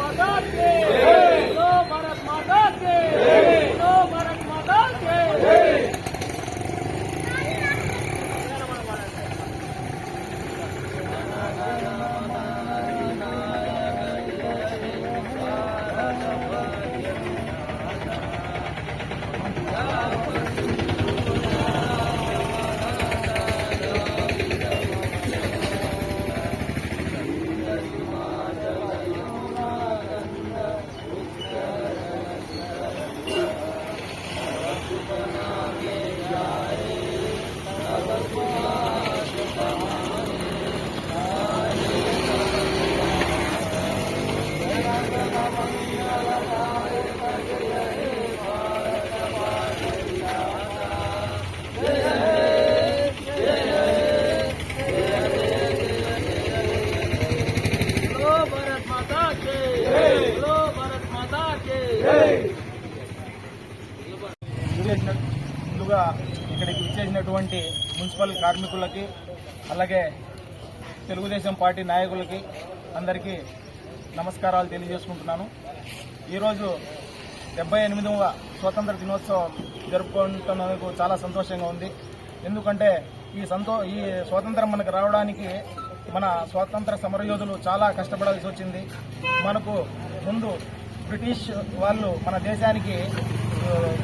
Madame! ముందుగా ఇక్కడికి ఇచ్చేసినటువంటి మున్సిపల్ కార్మికులకి అలాగే తెలుగుదేశం పార్టీ నాయకులకి అందరికీ నమస్కారాలు తెలియజేసుకుంటున్నాను. ఈరోజు డెబ్బై ఎనిమిదవ స్వతంత్ర దినోత్సవం జరుపుకుంటున్నందుకు చాలా సంతోషంగా ఉంది. ఎందుకంటే ఈ సంతో ఈ స్వాతంత్రం మనకు రావడానికి మన స్వాతంత్ర సమరయోధులు చాలా కష్టపడాల్సి వచ్చింది. మనకు ముందు బ్రిటిష్ వాళ్ళు మన దేశానికి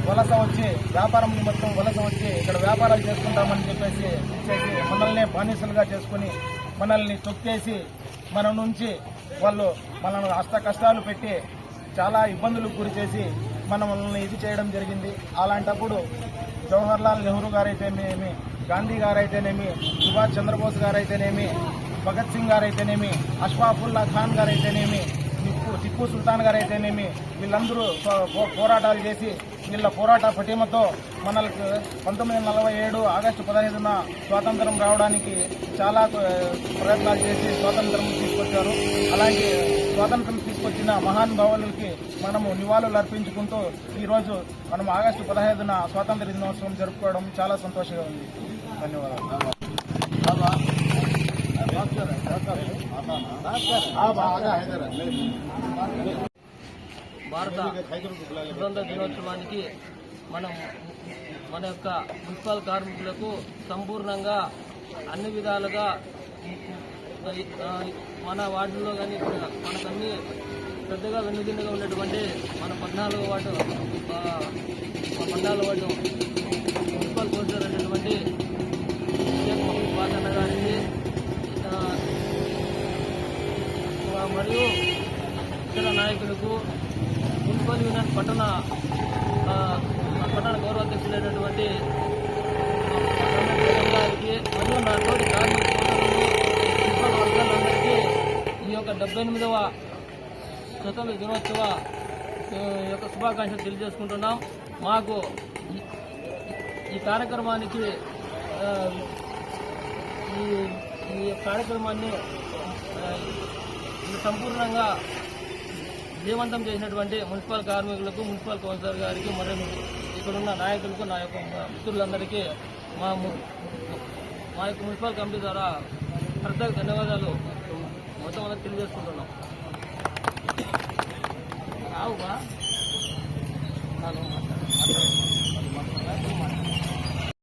వలస వచ్చి వ్యాపారం నిమిత్తం వలస వచ్చి ఇక్కడ వ్యాపారాలు చేసుకుంటామని చెప్పేసి చేసి మనల్ని బానిసలుగా చేసుకుని మనల్ని తొక్కేసి మన నుంచి వాళ్ళు మనల్ని అష్ట కష్టాలు పెట్టి చాలా ఇబ్బందులకు గురి చేసి మనల్ని ఇది చేయడం జరిగింది. అలాంటప్పుడు జవహర్లాల్ నెహ్రూ గారైతేనేమి గాంధీ గారైతేనేమి సుభాష్ చంద్రబోస్ గారైతేనేమి భగత్ సింగ్ గారైతేనేమి అష్ఫాఫుల్లా ఖాన్ గారైతేనేమి టిప్పు టిప్పు సుల్తాన్ గారు అయితేనేమి వీళ్ళందరూ పో- పో- పోరాటాలు చేసి వీళ్ళ పోరాట పటిమతో మనకు పంతొమ్మిది వందల నలభై ఏడు ఆగస్టు పదహైదున స్వాతంత్రం రావడానికి చాలా ప్రయత్నాలు చేసి స్వాతంత్రం తీసుకొచ్చారు. అలాంటి స్వాతంత్రం తీసుకొచ్చిన మహానుభావులకి మనము నివాళులు అర్పించుకుంటూ ఈరోజు మనం ఆగస్టు పదహైదున స్వాతంత్ర దినోత్సవం జరుపుకోవడం చాలా సంతోషంగా ఉంది. ధన్యవాదాలు. భారత స్వతంత్ర దినోత్సవానికి మనం మన యొక్క మున్సిపల్ కార్మికులకు సంపూర్ణంగా అన్ని విధాలుగా మన వార్డులో కానీ మనకన్నీ పెద్దగా వెన్నుదిన్నుగా ఉన్నటువంటి మన పద్నాలుగు వార్డు ఆ, పద్నాలుగు వార్డు మరియు ఇతర నాయకులకు మున్సిపల్ యూనియన్ పట్టణ పట్టణ గౌరవ అధ్యక్షులైనటువంటి గారికి మరియు నా తోటి కార్మిక సోదరులు వర్గాలందరికీ ఈ యొక్క డెబ్బై ఎనిమిదవ స్వతంత్ర దినోత్సవ యొక్క శుభాకాంక్షలు తెలియజేసుకుంటున్నాం. మాకు ఈ- కార్యక్రమానికి ఈ ఈ కార్యక్రమాన్ని సంపూర్ణంగా విజయవంతం చేసినటువంటి మున్సిపల్ కార్మికులకు మున్సిపల్ కౌన్సిలర్ గారికి మరియు ఇక్కడున్న నాయకులకు నా యొక్క మిత్రులందరికీ మా మా యొక్క మున్సిపల్ కమిటీ ద్వారా ప్రత్యేక ధన్యవాదాలు. మొత్తం తెలియజేసుకుంటున్నాం.